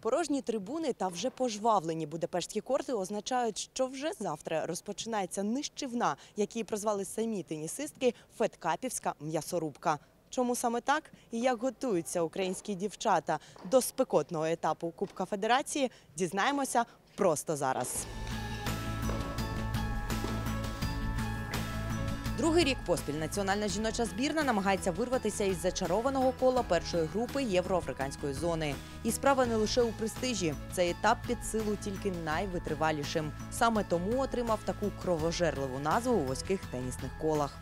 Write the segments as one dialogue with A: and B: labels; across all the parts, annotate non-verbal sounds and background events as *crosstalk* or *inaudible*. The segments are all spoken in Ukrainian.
A: Порожні трибуни та вже пожвавлені будапештські корти означають, що вже завтра розпочинається нищівна, які прозвали самі тенісистки Феткапівська м'ясорубка. Чому саме так і як готуються українські дівчата до спекотного етапу Кубка Федерації, дізнаємося просто зараз. Другий рік поспіль національна жіноча збірна намагається вирватися із зачарованого кола першої групи євроафриканської зони. І справа не лише у престижі. Цей етап під силу тільки найвитривалішим. Саме тому отримав таку кровожерливу назву у вузьких тенісних колах.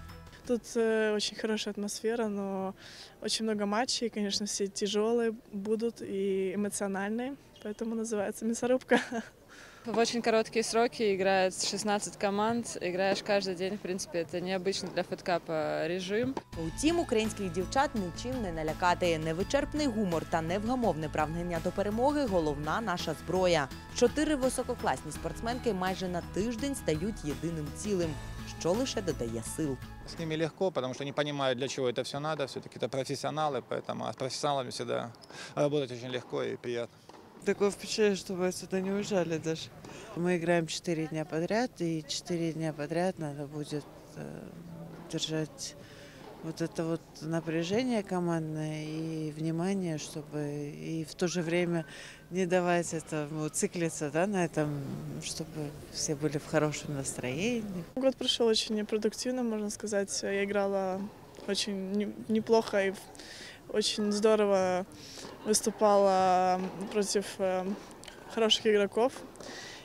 B: Тут э, очень хорошая атмосфера, но очень много матчей, конечно, все тяжелые будут и эмоциональные, поэтому называется мясорубка. *laughs*
C: В очень короткие сроки играет 16 команд, играешь каждый день, в принципе, это необычно для фэткапа режим.
A: Утім, українських дівчат нічим не налякати. Невичерпний гумор та невгамовне прагнення до перемоги головна наша зброя. Чотири висококласні спортсменки майже на тиждень стають єдиним цілим, що лише додає сил.
D: С ними легко, потому что они понимают, для чего это все надо. Все-таки это профессионалы, поэтому а с профессионалами всегда работать очень легко и приятно.
E: Такое впечатление, что мы отсюда не уезжали даже. Мы играем четыре дня подряд, и четыре дня подряд надо будет э, держать вот это вот напряжение командное и внимание, чтобы и в то же время не давать этому циклиться да, на этом, чтобы все были в хорошем настроении.
B: Год прошел очень продуктивно, можно сказать. Я играла очень не- неплохо и очень здорово выступала против э, хороших игроков.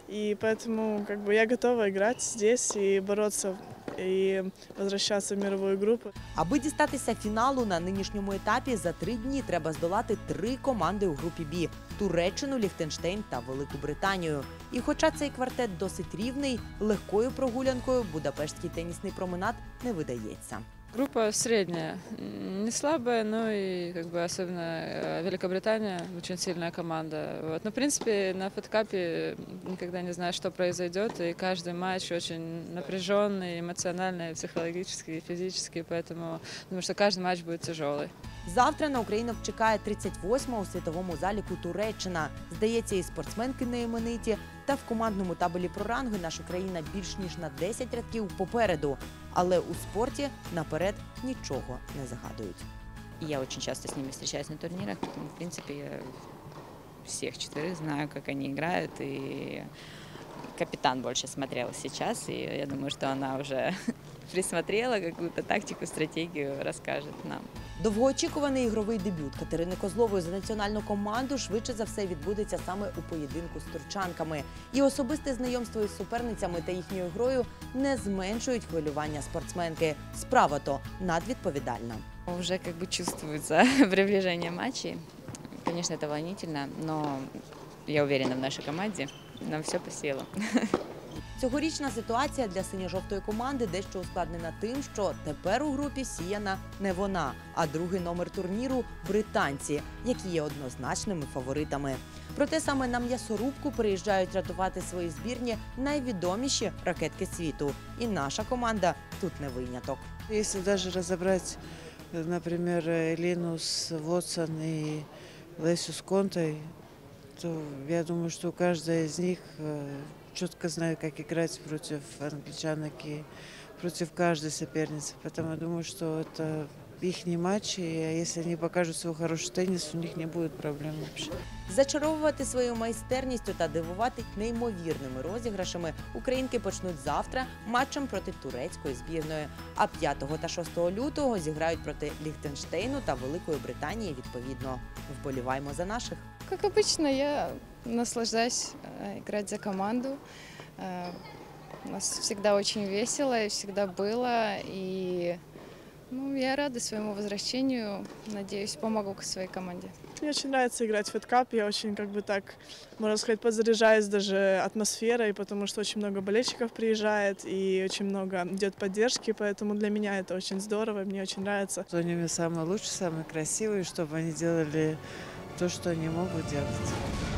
B: И поэтому как бы я готова играть здесь и бороться и возвращаться в мировую группу.
A: Аби дістатися фіналу на нинішньому етапі, за три дні треба здолати три команди у групі Бі: Туреччину, Ліхтенштейн та Велику Британію. І хоча цей квартет досить рівний, легкою прогулянкою Будапештський тенісний променад не видається.
C: Группа средняя, м, не слабая, но и как бы особенно э, Великобритания очень сильная команда. Вот. Но в принципе на фэткапе никогда не знаешь, что произойдет, и каждый матч очень напряженный, эмоциональный, психологический, физический, поэтому думаю, что каждый матч будет тяжелый.
A: Завтра на українок чекає 38-ма у світовому заліку Туреччина. Здається, і спортсменки не імениті. Та в командному табелі про ранги наша країна більш ніж на 10 рядків попереду. Але у спорті наперед нічого не загадують.
F: Я очень часто с ними встречаюсь на турнирах, поэтому, в принципе, я всех четверых знаю, как они играют, и капитан больше смотрел сейчас, и я думаю, что она уже *laughs* присмотрела какую-то тактику, стратегию, расскажет нам.
A: Довгоочікуваний ігровий дебют Катерини Козлової за національну команду швидше за все відбудеться саме у поєдинку з турчанками. І особисте знайомство із суперницями та їхньою грою не зменшують хвилювання спортсменки. Справа то надвідповідальна.
F: Уже как бы чувствуется *laughs* приближение матчей. Конечно, это волнительно, но я уверена в нашей команде, нам все по силам. *laughs*
A: Цьогорічна ситуація для синьо-жовтої команди дещо ускладнена тим, що тепер у групі сіяна не вона, а другий номер турніру британці, які є однозначними фаворитами. Проте саме на м'ясорубку приїжджають рятувати свої збірні найвідоміші ракетки світу. І наша команда тут не виняток.
E: Если даже разобрать, э, например, Элину с Вотсон и Лесю с Контой, то я думаю, что каждая из них э, четко знает, как играть против англичанок и против каждой соперницы. Поэтому я думаю, что это их не матчи, и если они покажут свой хороший теннис, у них не будет проблем вообще.
A: Зачаровувати своєю майстерністю та дивувати неймовірними розіграшами українки почнуть завтра матчем проти турецької збірної. А 5 та 6 лютого зіграють проти Ліхтенштейну та Великої Британії. Відповідно, вболіваємо за наших.
G: Как обычно, я наслаждаюсь э, играть за команду. Э, У нас всегда очень весело и всегда было. Я рада своему возвращению. Надеюсь, помогу своей команде.
B: Мне очень нравится играть в фэткап. Я очень, как бы так, можно сказать, подзаряжаюсь даже атмосферой, потому что очень много болельщиков приезжает и очень много идет поддержки, поэтому для меня это очень здорово, мне очень нравится.
E: Что они самые лучшие, самые красивые, чтобы они делали то, что они могут делать.